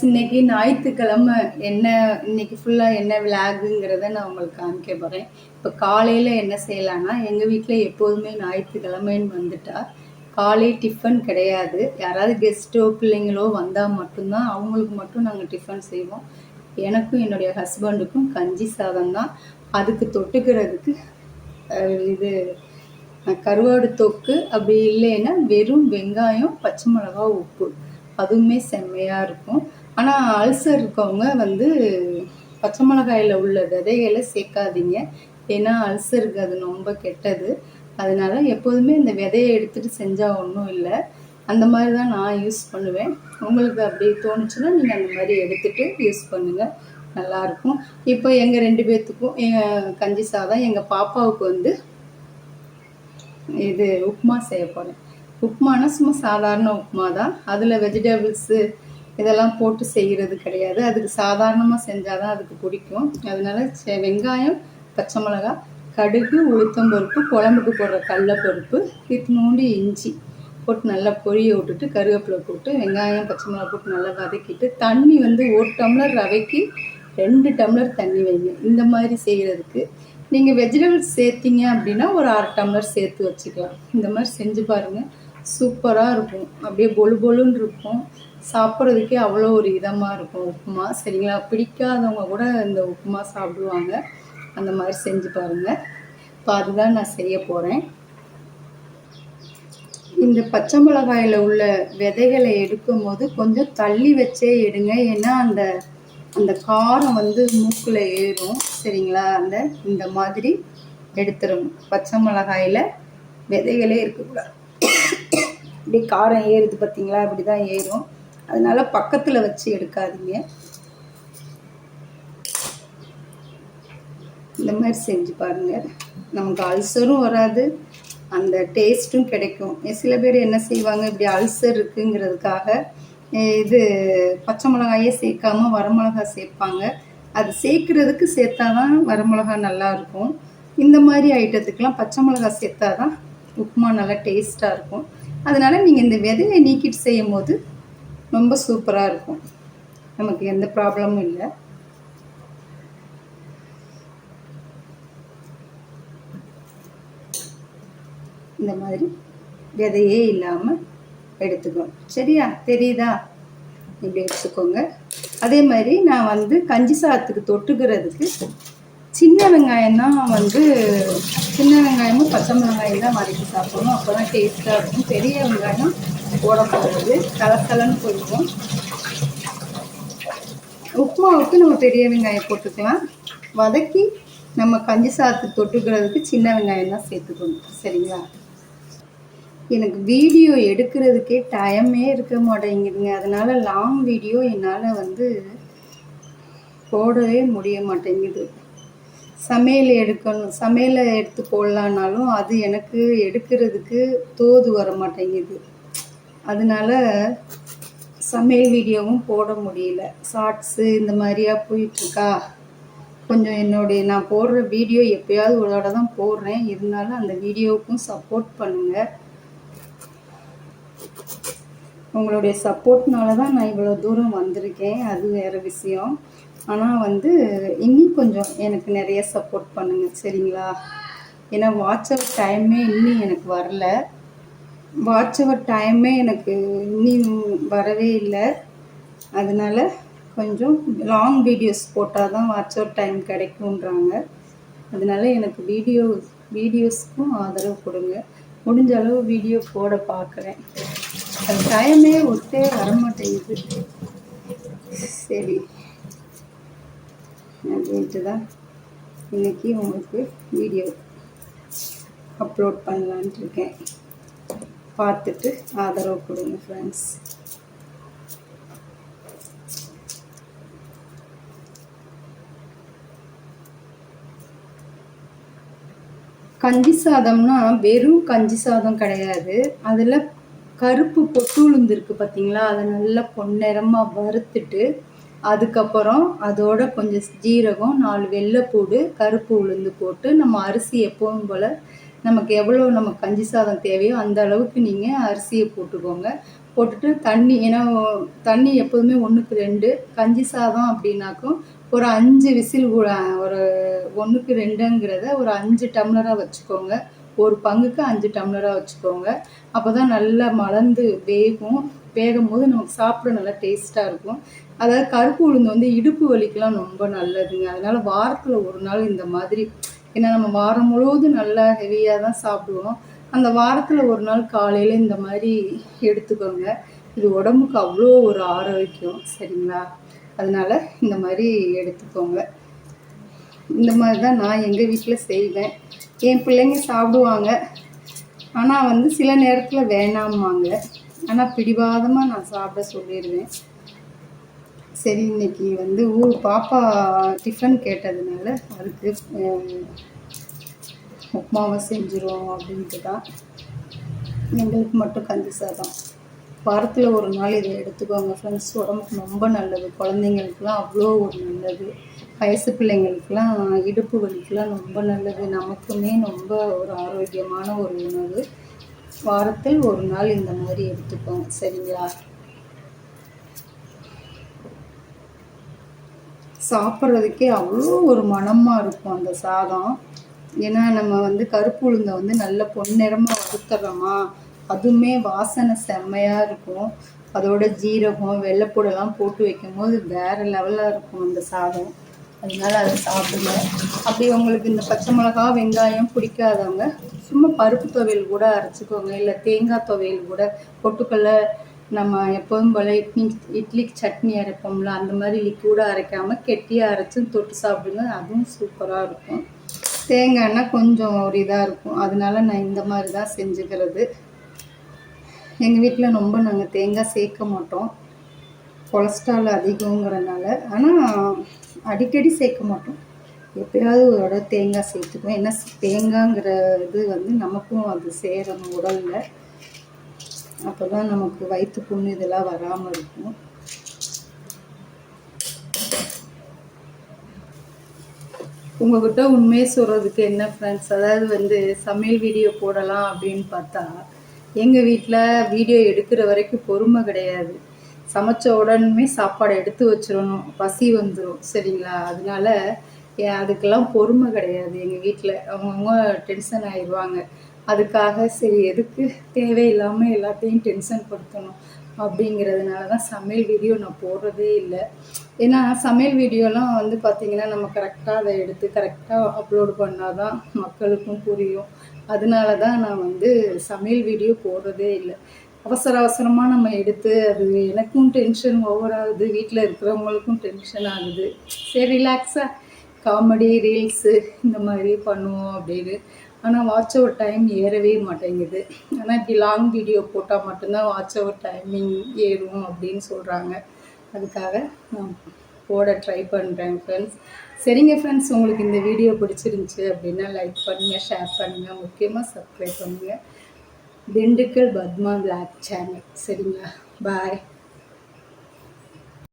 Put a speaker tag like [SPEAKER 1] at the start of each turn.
[SPEAKER 1] Friends இன்னைக்கு ஞாயிற்றுக்கிழமை என்ன இன்னைக்கு ஃபுல்லாக என்ன விளாகுங்கிறத நான் உங்களுக்கு காமிக்க போகிறேன் இப்போ காலையில் என்ன செய்யலான்னா எங்கள் வீட்டில் எப்போதுமே ஞாயிற்றுக்கிழமைன்னு வந்துட்டா காலை டிஃபன் கிடையாது. யாராவது கெஸ்ட்டோ பிள்ளைங்களோ வந்தால் மட்டும்தான் அவங்களுக்கு மட்டும் நாங்கள் டிஃபன் செய்வோம். எனக்கும் என்னுடைய ஹஸ்பண்டுக்கும் கஞ்சி சாதம் தான். அதுக்கு தொட்டுக்கிறதுக்கு இது கருவாடு தொக்கு அப்படி இல்லைன்னா வெறும் வெங்காயம் பச்சை மிளகா உப்பு. அதுவுமே செம்மையாக இருக்கும். ஆனால் அல்சர் இருக்கவங்க வந்து பச்சை மிளகாயில் உள்ள விதைகளை சேர்க்காதீங்க. ஏன்னா அல்சருக்கு அது ரொம்ப கெட்டது. அதனால் எப்போதுமே இந்த விதையை எடுத்துகிட்டு செஞ்சால் ஒன்றும் இல்லை. அந்த மாதிரி தான் நான் யூஸ் பண்ணுவேன். உங்களுக்கு அப்படி தோணுச்சுன்னா நீங்கள் அந்த மாதிரி எடுத்துகிட்டு யூஸ் பண்ணுங்கள் நல்லாயிருக்கும் இப்போ எங்கள் ரெண்டு பேர்த்துக்கும் எங்கள் கஞ்சி சாதம் எங்கள் பாப்பாவுக்கு வந்து இது உப்புமா செய்ய போகிறேன் உப்புமானா சும்மா சாதாரண உப்புமா தான் அதில் வெஜிடபிள்ஸு இதெல்லாம் போட்டு செய்கிறது கிடையாது. அதுக்கு சாதாரணமாக செஞ்சால் தான் அதுக்கு பிடிக்கும். அதனால செ- வெங்காயம் பச்சை மிளகா கடுகு உளுத்தம் பருப்பு குழம்புக்கு போடுற கடலப்பருப்பு இத்தினோண்டு இஞ்சி போட்டு நல்லா பொரிய விட்டுட்டு கருவேப்பிலை போட்டு வெங்காயம் பச்சை மிளகா போட்டு நல்லா வதக்கிட்டு தண்ணி வந்து ஒரு டம்ளர் ரவைக்கு ரெண்டு டம்ளர் தண்ணி வைங்க. இந்த மாதிரி செய்கிறதுக்கு நீங்கள் வெஜிடபிள்ஸ் சேர்த்திங்க அப்படின்னா ஒரு அரை டம்ளர் சேர்த்து வச்சுக்கலாம். இந்த மாதிரி செஞ்சு பாருங்கள் சூப்பராக இருக்கும். அப்படியே பொலு பொலுன்னு இருக்கும். சாப்பிட்றதுக்கே அவ்வளோ ஒரு இதமாக இருக்கும். உப்புமா. சரிங்களா? பிடிக்காதவங்க கூட இந்த உப்புமா சாப்பிடுவாங்க. அந்த மாதிரி செஞ்சு பாருங்கள் இப்போ அதுதான் நான் செய்ய போகிறேன் இந்த பச்சை மிளகாயில் உள்ள விதைகளை எடுக்கும் போது கொஞ்சம் தள்ளி வச்சே எடுங்க. ஏன்னா அந்த அந்த காரம் வந்து மூக்கில் ஏறும். சரிங்களா? அந்த இந்த மாதிரி எடுத்துடணும். பச்சை மிளகாயில் விதைகளே இருக்கக்கூடாது. இப்படி காரம் ஏறுது பார்த்தீங்களா இப்படி தான் ஏறும். அதனால பக்கத்தில் வச்சு எடுக்காதீங்க. இந்த மாதிரி செஞ்சு பாருங்க. நமக்கு அல்சரும் வராது. அந்த டேஸ்ட்டும் கிடைக்கும். சில பேர் என்ன செய்வாங்க இப்படி அல்சர் இருக்குங்கிறதுக்காக இது பச்சை மிளகாயே சேர்க்காம வரமிளகா சேர்ப்பாங்க. அது சேர்க்கறதுக்கு சேர்த்தாதான் வரமிளகா நல்லா இருக்கும். இந்த மாதிரி ஐட்டத்துக்கெலாம் பச்சை மிளகா சேர்த்தாதான் உப்புமா நல்லா டேஸ்ட்டாக இருக்கும். அதனால் நீங்கள் இந்த விதையை நீக்கிட்டு செய்யும் போது ரொம்ப சூப்பராக இருக்கும். நமக்கு எந்த ப்ராப்ளமும் இல்லை. இந்த மாதிரி விதையே இல்லாமல் எடுத்துக்கணும் சரியா? தெரியுதா? இப்படி எடுத்துக்கோங்க. அதே மாதிரி நான் வந்து கஞ்சி சாதத்துக்கு தொட்டுக்கிறதுக்கு சின்ன வெங்காயம் தான் வந்து சின்ன வெங்காயமும் பச்சை மிளகாயும் தான் வதக்கி சாப்பிடணும். அப்போ தான் டேஸ்ட்டாக இருக்கும். பெரிய வெங்காயம் போட போகிறது கலக்கலன்னு கொடுக்கும் உப்புமாவுக்கு நம்ம பெரிய வெங்காயம் போட்டுக்கலாம். வதக்கி நம்ம கஞ்சி சாத்து தொட்டுக்கிறதுக்கு சின்ன வெங்காயம் தான் சேர்த்துக்கணும். சரிங்களா? எனக்கு வீடியோ எடுக்கிறதுக்கே டைமே இருக்க மாட்டேங்குதுங்க. அதனால் லாங் வீடியோ என்னால் வந்து போடவே முடிய மாட்டேங்குது. சமையல் எடுக்கணும். சமையலை எடுத்து போடலான்னாலும் அது எனக்கு எடுக்கிறதுக்கு தோது வர மாட்டேங்குது. அதனால சமையல் வீடியோவும் போட முடியல. ஷார்ட்ஸு இந்த மாதிரியா போயிட்டுருக்கா. கொஞ்சம் என்னுடைய நான் போடுற வீடியோ எப்பயாவது ஒரு தடவை தான் போடுறேன். இருந்தாலும் அந்த வீடியோவுக்கும் சப்போர்ட் பண்ணுங்கள் உங்களுடைய சப்போர்ட்னால தான் நான் இவ்வளோ தூரம் வந்திருக்கேன். அது வேறு விஷயம். ஆனால் வந்து இன்னும் கொஞ்சம் எனக்கு நிறைய சப்போர்ட் பண்ணுங்கள் சரிங்களா? ஏன்னா வாட்ச் அவர் டைமே இன்னும் எனக்கு வரல. வாட்ச் அவர் டைமே எனக்கு இன்னும் வரவே இல்லை. அதனால் கொஞ்சம் லாங் வீடியோஸ் போட்டால் தான் வாட்ச் அவர் டைம் கிடைக்குன்றாங்க அதனால எனக்கு வீடியோ வீடியோஸ்க்கும் ஆதரவு கொடுங்க. முடிஞ்ச அளவு வீடியோ போட பார்க்குறேன். அது டைமே ஒட்டே வரமாட்டேங்குது. சரி. அப்படின்ட்டு தான் இன்றைக்கி உங்களுக்கு வீடியோ அப்லோட் பண்ணலான்ட்டு இருக்கேன். பார்த்துட்டு ஆதரவு கொடுங்க ஃப்ரெண்ட்ஸ் கஞ்சி சாதம்னா வெறும் கஞ்சி சாதம் கிடையாது. அதில் கருப்பு பொட்டு உளுந்து இருக்கு பார்த்தீங்களா அதை நல்லா பொன்னிறமாக வறுத்துட்டு அதுக்கப்புறம் அதோட கொஞ்சம் ஜீரகம் நாலு வெள்ளைப்பூடு கருப்பு உளுந்து போட்டு நம்ம அரிசி எப்பவும் போல் நமக்கு எவ்வளோ நம்ம கஞ்சி சாதம் தேவையோ அந்த அளவுக்கு நீங்கள் அரிசியை போட்டுக்கோங்க. போட்டுட்டு தண்ணி ஏன்னா தண்ணி எப்போதுமே ஒன்றுக்கு ரெண்டு கஞ்சி சாதம் அப்படின்னாக்கும் ஒரு அஞ்சு விசில் ஒரு ஒன்றுக்கு ரெண்டுங்கிறத ஒரு அஞ்சு டம்ளராக வச்சுக்கோங்க. ஒரு பங்குக்கு அஞ்சு டம்ளராக வச்சுக்கோங்க. அப்போ தான் நல்லா மலர்ந்து வேகும். வேகும் போது நமக்கு சாப்பிட நல்லா டேஸ்ட்டாக இருக்கும். அதாவது கருப்பு உளுந்து வந்து இடுப்பு வலிக்கெலாம் ரொம்ப நல்லதுங்க. அதனால் வாரத்தில் ஒரு நாள் இந்த மாதிரி ஏன்னா நம்ம வாரம் முழுவதும் நல்லா ஹெவியாக தான் சாப்பிடுவோம். அந்த வாரத்தில் ஒரு நாள் காலையில் இந்த மாதிரி எடுத்துக்கோங்க. இது உடம்புக்கு அவ்வளோ ஒரு ஆரோக்கியம் சரிங்களா? அதனால் இந்த மாதிரி எடுத்துக்கோங்க. இந்த மாதிரி தான் நான் எங்கள் வீட்டில் செய்வேன். என் பிள்ளைங்க சாப்பிடுவாங்க. ஆனால் வந்து சில நேரத்தில் வேணாமாங்க ஆனால் பிடிவாதமாக நான் சாப்பிட சொல்லிடுவேன் சரி இன்னைக்கு வந்து ஊர் பாப்பா டிஃபன் கேட்டதுனால அதுக்கு உப்மாவை செஞ்சிருவோம் அப்படின்ட்டு தான் எங்களுக்கு மட்டும் கஞ்சி சாதம் வாரத்தில் ஒரு நாள் இதை எடுத்துக்கோங்க ஃப்ரெண்ட்ஸ் உடம்புக்கு ரொம்ப நல்லது. குழந்தைங்களுக்குலாம் அவ்வளோ ஒரு நல்லது. வயசு பிள்ளைங்களுக்கெலாம் இடுப்பு வலிக்கெலாம் ரொம்ப நல்லது. நமக்குமே ரொம்ப ஒரு ஆரோக்கியமான ஒரு உணவு. வாரத்தில் ஒரு நாள் இந்த மாதிரி எடுத்துக்கோங்க. சரிங்களா? சாப்பிட்றதுக்கே அவ்வளோ ஒரு மனமாக இருக்கும் அந்த சாதம். ஏன்னா நம்ம வந்து கருப்பு உளுந்தை வந்து நல்ல பொன்னிறமாக வறுத்துறோமா? அதுவுமே வாசனை செம்மையாக இருக்கும். அதோட ஜீரகம் வெள்ளைப்பூடெல்லாம் போட்டு வைக்கும்போது வேறு லெவலாக இருக்கும் அந்த சாதம். அதனால அதை சாப்பிடுங்க. அப்படி உங்களுக்கு இந்த பச்சை மிளகா வெங்காயம் பிடிக்காதவங்க சும்மா பருப்பு துவையல் கூட அரைச்சிக்கோங்க. இல்லை தேங்காய் துவையல் கூட. பொட்டுக்கல்ல நம்ம எப்போதும் போல் இட்லி இட்லிக்கு சட்னி அரைப்போம்ல அந்த மாதிரி லிக்விடாக அரைக்காமல் கெட்டியாக அரைச்சி தொட்டு சாப்பிடுங்க. அதுவும் சூப்பராக இருக்கும். தேங்காய்னா கொஞ்சம் ஒரு இதாக இருக்கும். அதனால நான் இந்த மாதிரி தான் செஞ்சுக்கிறது. எங்கள் வீட்டில் ரொம்ப நாங்கள் தேங்காய் சேர்க்க மாட்டோம். கொலஸ்ட்ரால் அதிகங்கிறனால. ஆனால் அடிக்கடி சேர்க்க மாட்டோம். எப்பயாவது ஒரு தடவை தேங்காய் சேர்த்துக்குவோம். ஏன்னா தேங்காய்ங்கிற இது வந்து நமக்கும் அது சேரணும் உடலில். அப்போ தான் நமக்கு வயிற்று புண்ணு இதெல்லாம் வராமல் இருக்கும். உங்ககிட்ட உண்மையை சொல்கிறதுக்கு என்ன ஃப்ரெண்ட்ஸ் அதாவது வந்து சமையல் வீடியோ போடலாம் அப்படின்னு பார்த்தா எங்கள் வீட்டில் வீடியோ எடுக்கிற வரைக்கும் பொறுமை கிடையாது. சமைச்ச உடனே சாப்பாடு எடுத்து வச்சிடணும். பசி வந்துடும் சரிங்களா? அதனால அதுக்கெல்லாம் பொறுமை கிடையாது எங்கள் வீட்டில் அவங்கவுங்க டென்ஷன் ஆயிடுவாங்க அதுக்காக சரி எதுக்கு தேவையில்லாமல் எல்லாத்தையும் டென்ஷன் படுத்தணும் அப்படிங்கிறதுனால தான் சமையல் வீடியோ நான் போடுறதே இல்லை. ஏன்னா சமையல் வீடியோலாம் வந்து பார்த்திங்கன்னா நம்ம கரெக்டாக அதை எடுத்து கரெக்டாக அப்லோடு பண்ணால் தான் மக்களுக்கும் புரியும். அதனால தான் நான் வந்து சமையல் வீடியோ போடுறதே இல்லை. அவசர அவசரமாக நம்ம எடுத்து அது எனக்கும் டென்ஷன் ஓவர் ஆகுது வீட்டில் இருக்கிறவங்களுக்கும் டென்ஷன் ஆகுது. சரி ரிலாக்ஸாக காமெடி ரீல்ஸு இந்த மாதிரி பண்ணுவோம் அப்படின்னு ஆனால் வாட்ச் ஓவர் டைம் ஏறவே மாட்டேங்குது. ஆனால் இப்படி லாங் வீடியோ போட்டால் மட்டும்தான் வாட்ச் ஓவர் டைமிங் ஏறும் அப்படின்னு சொல்கிறாங்க அதுக்காக நான் போட ட்ரை பண்ணுறேன் ஃப்ரெண்ட்ஸ் சரிங்க ஃப்ரெண்ட்ஸ் உங்களுக்கு இந்த வீடியோ பிடிச்சிருந்துச்சி அப்படின்னா லைக் பண்ணுங்கள் ஷேர் பண்ணுங்கள் முக்கியமாக சப்ஸ்கிரைப் பண்ணுங்கள் திண்டுக்கல் பத்மா பிளாக் சேனல் சரிங்களா? பாய்